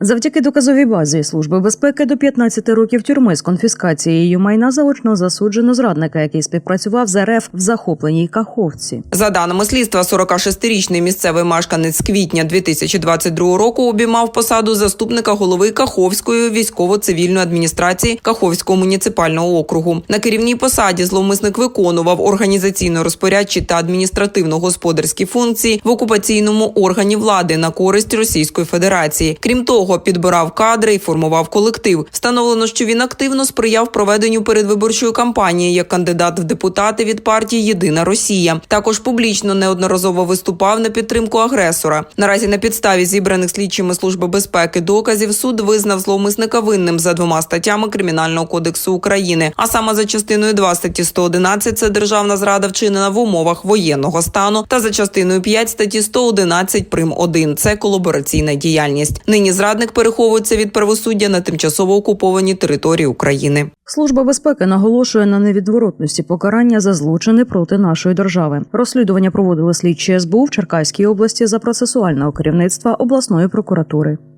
Завдяки доказовій базі Служби безпеки до 15 років тюрми з конфіскацією майна заочно засуджено зрадника, який співпрацював з РФ в захопленій Каховці. За даними слідства, 46-річний місцевий мешканець квітня 2022 року обіймав посаду заступника голови Каховської військово-цивільної адміністрації Каховського муніципального округу. На керівній посаді зловмисник виконував організаційно-розпорядчі та адміністративно-господарські функції в окупаційному органі влади на користь Російської Федерації. Крім того, підбирав кадри і формував колектив. Встановлено, що він активно сприяв проведенню передвиборчої кампанії як кандидат в депутати від партії Єдина Росія. Також публічно неодноразово виступав на підтримку агресора. Наразі на підставі зібраних слідчими служби безпеки доказів суд визнав зловмисника винним за двома статтями кримінального кодексу України. А саме за частиною 2 статті 111 – це державна зрада вчинена в умовах воєнного стану, та за частиною 5 статті 111 прим 1 – це колабораційна діяльність. Нині зрадник переховується від правосуддя на тимчасово окупованій території України. Служба безпеки наголошує на невідворотності покарання за злочини проти нашої держави. Розслідування проводили слідчі СБУ в Черкаській області за процесуального керівництва обласної прокуратури.